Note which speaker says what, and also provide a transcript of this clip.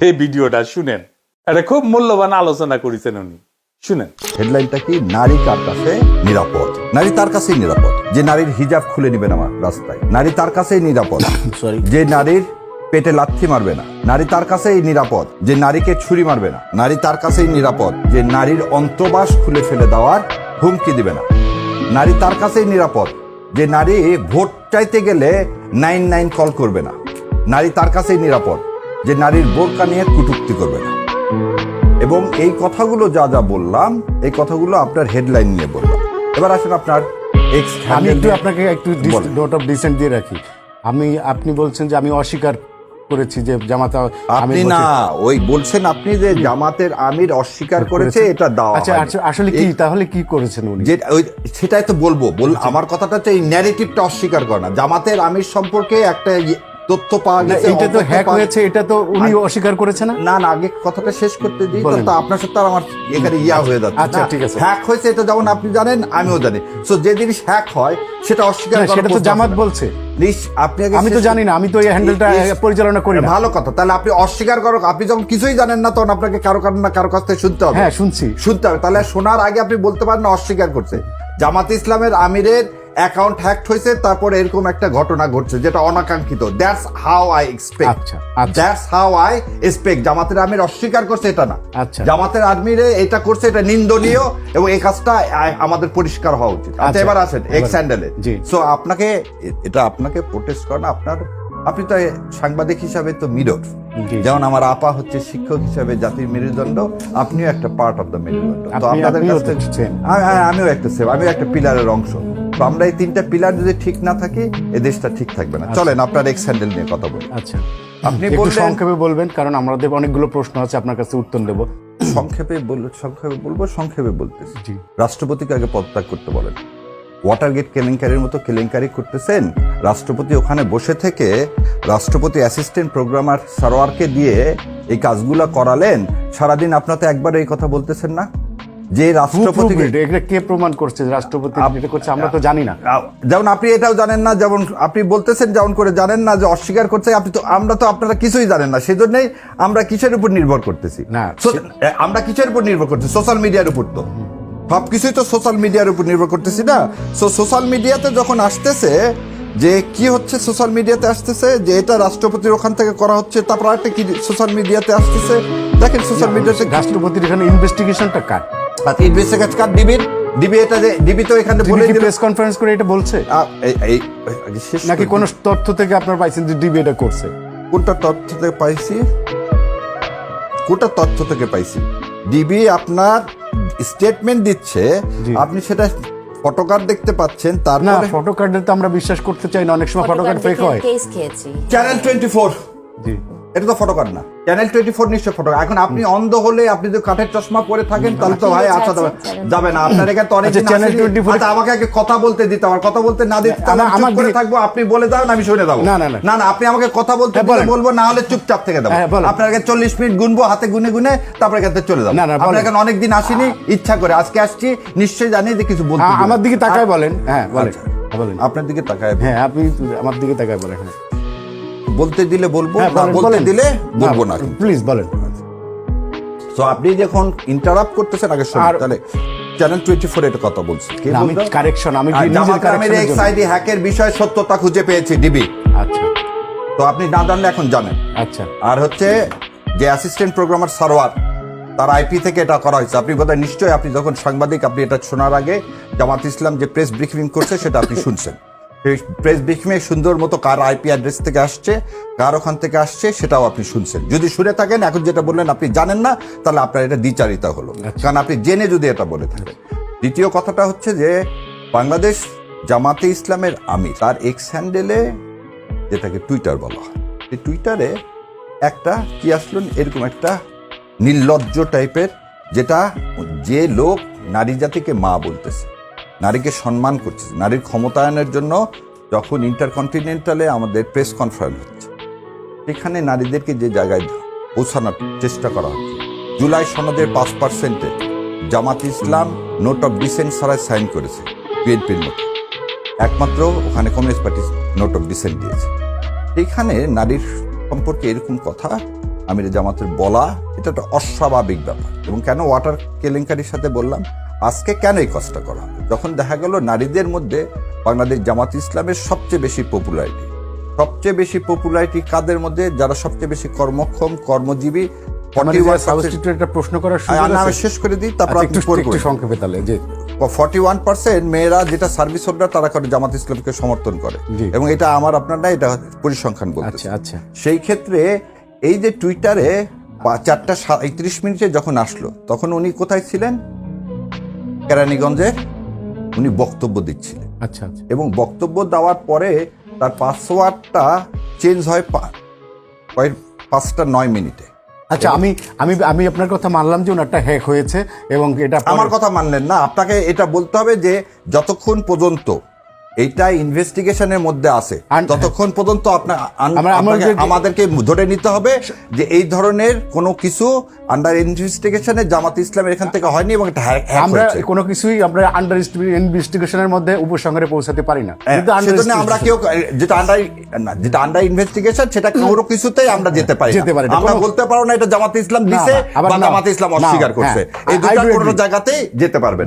Speaker 1: এই ভিডিওটা শুনেন। এটা খুব মূল্যবান আলোচনা করেছেন উনি। শুনেন।
Speaker 2: হেডলাইনটা কি? নারী কার কাছে নিরাপদ? নারী তার কাছেই নিরাপদ। যে নারীর হিজাব খুলে নেবে না আমার রাস্তায়। নারী তার কাছেই নিরাপদ। যে নারীর পেটে লাথি মারবে না। নারী তার কাছেই নিরাপদ। যে নারীকে ছুরি মারবে না। নারী তার কাছেই নিরাপদ। যে নারীর অন্তবাস খুলে ফেলে দেওয়ার হুমকি দিবে না। নারী তার কাছেই নিরাপদ। যে নারী ভোট চাইতে গেলে নাইন নাইন কল করবে না। নারী তার কাছেই নিরাপদ। যে নারীর বোরকা নিয়ে কুটুক্তি করবে না। এবং এই কথাগুলো যা যা বললাম এই কথাগুলো আপনার হেডলাইন নিয়ে বললাম। এবার আসেন আপনার এক্স
Speaker 3: আমি একটু আপনাকে একটু। নোট অফ ডিসেন্ট দিয়ে রাখি। আমি আপনি বলছেন যে আমি অস্বীকার করেছি যে জামাতা
Speaker 2: আপনি না ওই বলছেন আপনি যে জামাতের আমির অস্বীকার করেছে এটা দাও
Speaker 3: আচ্ছা আচ্ছা, আসলে কি তাহলে কি করেছেন উনি?
Speaker 2: যে ওই সেটাই তো বলব। বল আমার কথাটা হচ্ছে এই ন্যারেটিভটা অস্বীকার করে না। জামাতের আমির সম্পর্কে একটা ইয়ে- তথ্য পাওয়া গেছে
Speaker 3: এটা তো হ্যাক হয়েছে এটা তো উনি অস্বীকার করেছে না?
Speaker 2: না না আগে কথাটা শেষ করতে দিই তো আপনার সাথে আর আমার এখানে ইয়া হয়ে যাচ্ছে
Speaker 3: আচ্ছা, ঠিক আছে।
Speaker 2: হ্যাক হয়েছে এটা যেমন আপনি জানেন আমিও জানি। সো যে জিনিস হ্যাক হয় সেটা অস্বীকার
Speaker 3: সেটা তো জামাত বলছে।
Speaker 2: আপনি
Speaker 3: আমি তো জানি না আমি তো এই হ্যান্ডেলটা পরিচালনা করি
Speaker 2: ভালো কথা তাহলে আপনি অস্বীকার করো আপনি যখন কিছুই জানেন না তখন আপনাকে কারও কারও না কারও কাছ থেকে শুনতে হবে।
Speaker 3: হ্যাঁ শুনছি।
Speaker 2: শুনতে হবে তাহলে শোনার আগে আপনি বলতে পারেন অস্বীকার করছে। জামাত ইসলামের আমিরের অ্যাকাউন্ট হ্যাক্ট হয়েছে তারপর এরকম একটা ঘটনা ঘটছে যেটা অনাকাঙ্ক্ষিত। দ্যাটস হাউ আই এক্সপেক্ট
Speaker 3: আচ্ছা।
Speaker 2: দ্যাটস হাউ আই এক্সপেক্ট জামাতের আমির অস্বীকার করছে এটা না।
Speaker 3: আচ্ছা।
Speaker 2: জামাতের আর্মিরে এটা করছে এটা নিন্দনীয় এবং এই কাজটা আমাদের পরিষ্কার হওয়া উচিত। আচ্ছা
Speaker 3: আচ্ছা।
Speaker 2: এবার আসেন এক্স হ্যান্ডেলে সো আপনাকে এটা আপনাকে প্রোটেস্ট করেন আপনার আপনি তো সাংবাদিক হিসাবে তো মিরর। যেমন আমার আপা হচ্ছে শিক্ষক হিসাবে জাতির মেরুদণ্ড আপনিও একটা পার্ট অফ দ্য মেরুদণ্ড। তো আপনাদের কাছ আমিও একটা সেম আমিও একটা পিলারের অংশ। তো আমরা এই তিনটা পিলার যদি ঠিক না থাকি এই দেশটা ঠিক থাকবে না। চলেন আপনার এক্স হ্যান্ডেল নিয়ে কথা বলি।
Speaker 3: আচ্ছা।
Speaker 2: আপনি
Speaker 3: সংক্ষেপে বলবেন কারণ আমাদের অনেকগুলো প্রশ্ন আছে আপনার কাছে উত্তর দেব।
Speaker 2: সংক্ষেপে বল সংক্ষেপে বলব সংক্ষেপে বলতেছি। রাষ্ট্রপতিকে আগে পদত্যাগ করতে বলেন। ওয়াটারগেট কেলেঙ্কারির মতো কেলেঙ্কারি করতেছেন। রাষ্ট্রপতি ওখানে বসে থেকে রাষ্ট্রপতি অ্যাসিস্ট্যান্ট প্রোগ্রামার সারোয়ারকে দিয়ে এই কাজগুলো করালেন। সারাদিন আপনার তো একবার এই কথা বলতেছেন না। যে রাষ্ট্রপতি
Speaker 3: এটা কে প্রমাণ করছে রাষ্ট্রপতি এটা করছে? আমরা তো জানি না।
Speaker 2: যেমন আপনি এটাও জানেন না যেমন আপনি বলতেছেন যেমন করে জানেন না যে অস্বীকার করছে আপনি তো আমরা তো আপনারা কিছুই জানেন না। সেজন্যই আমরা কিসের উপর নির্ভর করতেছি?
Speaker 3: না,
Speaker 2: আমরা কিসের উপর নির্ভর করছি সোশ্যাল মিডিয়ার উপর তো। সব কিছুই তো সোশ্যাল মিডিয়ার উপর নির্ভর করতেছি না। সো সোশ্যাল মিডিয়াতে যখন আসতেছে যে কি হচ্ছে সোশ্যাল মিডিয়াতে আসতেছে যে এটা রাষ্ট্রপতির ওখান থেকে করা হচ্ছে তারপর একটা কি সোশ্যাল মিডিয়াতে আসতেছে? দেখেন সোশ্যাল মিডিয়াতে
Speaker 3: রাষ্ট্রপতির এখানে ইনভেস্টিগেশনটা কার?
Speaker 2: কার ডিবি এটা যে ডিবি তো এখানে বলে দিল
Speaker 3: প্রেস কনফারেন্স করে এটা বলছে?
Speaker 2: এই-
Speaker 3: নাকি কোন তথ্য থেকে আপনার পাইছেন যে ডিবি এটা করছে?
Speaker 2: কোনটা তথ্য থেকে পাইছি? কোনটা তথ্য থেকে পাইছি? ডিবি আপনার স্টেটমেন্ট দিচ্ছে। আপনি সেটা ফটোকার্ড দেখতে পাচ্ছেন তার
Speaker 3: না
Speaker 2: তারপরে
Speaker 3: ফটো কার্ডে তো আমরা বিশ্বাস করতে চাই না অনেক সময় ফটো কার্ড ফেক হয়।
Speaker 4: কেস খেয়েছি।
Speaker 2: চ্যানেল টোয়েন্টি ফোর
Speaker 3: জি।
Speaker 2: এটা তো ফটোকার্ড না। চ্যানেল টোয়েন্টি ফোর নিশ্চয় ফটো এখন আপনি অন্ধ হলে আপনি যদি কাঠের চশমা পরে থাকেন তাহলে তো ভাই আচ্ছা যাবে- যাবে না। আপনার এখানে তো অনেক
Speaker 3: আচ্ছা, Channel 24
Speaker 2: আচ্ছা আমাকে আগে কথা বলতে দিতে আমার কথা বলতে না দিতে
Speaker 3: আমার-
Speaker 2: আমার করে থাকব। আপনি বলে যান আমি শুনে যাব
Speaker 3: না, না, না।
Speaker 2: না আপনি আমাকে কথা বলতে
Speaker 3: হ্যাঁ।
Speaker 2: বলব না হলে চুপচাপ থেকে দেবো।
Speaker 3: হ্যাঁ,
Speaker 2: আপনার আগে চল্লিশ মিনিট গুনবো হাতে গুনে গুনে তারপরে এখান থেকে চলে যাব। আপনার এখানে অনেকদিন আসিনি ইচ্ছা করে। আজকে আসছি নিশ্চয়ই জানি যে কিছু বলতে
Speaker 3: আমার দিকে তাকায় বলেন। হ্যাঁ বলেন।
Speaker 2: আচ্ছা।
Speaker 3: হ্যাঁ, বলেন।
Speaker 2: আপনার দিকে তাকায়।
Speaker 3: হ্যাঁ আপনি আমার দিকে তাকায় বলেন হ্যাঁ।
Speaker 2: বলতে দিলে বলব
Speaker 3: হ্যাঁ,
Speaker 2: না বলতে দিলে বলব না
Speaker 3: প্লিজ বলেন।
Speaker 2: তো আপনি যখন ইন্টারাপ্ট করতেছেন আগে শুনুন তাহলে চ্যানেল টোয়েন্টি ফোর এটা কথা বলছি
Speaker 3: আমি কারেকশন আমি
Speaker 2: আমির
Speaker 3: কারেকশনের জন্য।
Speaker 2: হ্যাকের বিষয়ে সত্যতা খুঁজে পেয়েছি ডিবি
Speaker 3: আচ্ছা।
Speaker 2: তো আপনি না জানলে এখন জানেন।
Speaker 3: আচ্ছা।
Speaker 2: আর হচ্ছে যে অ্যাসিস্ট্যান্ট প্রোগ্রামার সারোয়ার তার আইপি থেকে এটা করা হয়েছে। আপনি বোধহয় নিশ্চয়ই আপনি যখন সাংবাদিক আপনি এটা শোনার আগে জামাত ইসলাম যে প্রেস ব্রিফিং করছে সেটা আপনি শুনছেন। ব্রিফিংয়ে সুন্দর মতো কার আইপি অ্যাড্রেস থেকে আসছে কার ওখান থেকে আসছে সেটাও আপনি শুনছেন। যদি শুনে থাকেন এখন যেটা বললেন আপনি জানেন না তাহলে আপনার এটা দ্বিচারিতা হলো। কারণ আপনি জেনে যদি এটা বলে থাকেন। দ্বিতীয় কথাটা হচ্ছে যে বাংলাদেশ জামাতে ইসলামের আমি তার এক্স হ্যান্ডেলে যেটাকে টুইটার বলা হয় এই টুইটারে একটা কি আসলো এরকম একটা নির্লজ্জ টাইপের যেটা যে লোক নারী জাতিকে মা বলতেছে। নারীকে সম্মান করছে। নারীর ক্ষমতায়নের জন্য যখন ইন্টারকন্টিনেন্টালে আমাদের প্রেস কনফারেন্স হচ্ছে, সেখানে নারীদেরকে যে জায়গায় পৌঁছানোর চেষ্টা করা হচ্ছে, জুলাই সনদের পাঁচ পার্সেন্টে Jamaat Islam note of dissent ছাড়াই সাইন করেছে বিএনপির মতো একমাত্র ওখানে communist party note of dissent দিয়েছে। এখানে নারীর সম্পর্কে এরকম কথা আমির জামাতের বলা, এটা একটা অস্বাভাবিক ব্যাপার। এবং কেন ওয়াটার কেলেঙ্কারির সাথে বললাম? আজকে কেন এই কাজটা করা? যখন দেখা গেল নারীদের মধ্যে বাংলাদেশ জামাত ইসলামের সবচেয়ে বেশি পপুলারিটি সবচেয়ে বেশি পপুলারিটি কাদের মধ্যে? যারা সবচেয়ে বেশি কর্মক্ষম কর্মজীবী
Speaker 3: আমার
Speaker 2: 41%
Speaker 3: সাবস্টিটিউট একটা প্রশ্ন করার?
Speaker 2: শেষ করে দিই তারপর
Speaker 3: আচ্ছা,
Speaker 2: আপনি
Speaker 3: সংক্ষেপে তাহলে যে
Speaker 2: ফর্টি ওয়ান পার্সেন্ট মেয়েরা যেটা সার্ভিস হোল্ডার তারা করে জামাত ইসলামকে সমর্থন করে। এবং এটা আমার আপনার না এটা পরিসংখ্যান
Speaker 3: আচ্ছা আচ্ছা।
Speaker 2: সেই ক্ষেত্রে এই যে টুইটারে চারটা সাঁত্রিশ মিনিটে যখন আসলো তখন উনি কোথায় ছিলেন? কেরানীগঞ্জে উনি বক্তব্য দিচ্ছিলেন।
Speaker 3: আচ্ছা আচ্ছা।
Speaker 2: এবং বক্তব্য দেওয়ার পরে তার পাসওয়ার্ডটা চেঞ্জ হয় কয়েক পাঁচটা নয় মিনিটে।
Speaker 3: আচ্ছা আমি আমি আমি আপনার কথা মানলাম যে ওনারটা হ্যাক হয়েছে এবং এটা
Speaker 2: আমার কথা মানলেন না। আপনাকে এটা বলতে হবে যে যতক্ষণ পর্যন্ত এইটা ইনভেস্টিগেশনের মধ্যে আছে। ততক্ষণ পর্যন্ত আপনার আমাদেরকে ধরে নিতে হবে যে এই ধরনের কোনো কিছু আন্ডার ইনভেস্টিগেশনে জামাত ইসলামের এখান থেকে হয়নি এবং এটা
Speaker 3: আমরা কোনো কিছুই আমরা আন্ডার ইনভেস্টিগেশনের মধ্যে উপসংহারে পৌঁছাতে পারি না।
Speaker 2: হ্যাঁ, সেজন্য আমরা কেউ যেটা আন্ডার যেটা আন্ডার ইনভেস্টিগেশন সেটা কোনো কিছুতেই আমরা যেতে পারি
Speaker 3: যেতে পারি।
Speaker 2: আমরা বলতে পারো না এটা জামাত ইসলাম দিছে বা জামাত ইসলাম অস্বীকার
Speaker 3: হ্যাঁ,
Speaker 2: করছে। এই দুটা কোনো জায়গাতেই যেতে পারবেন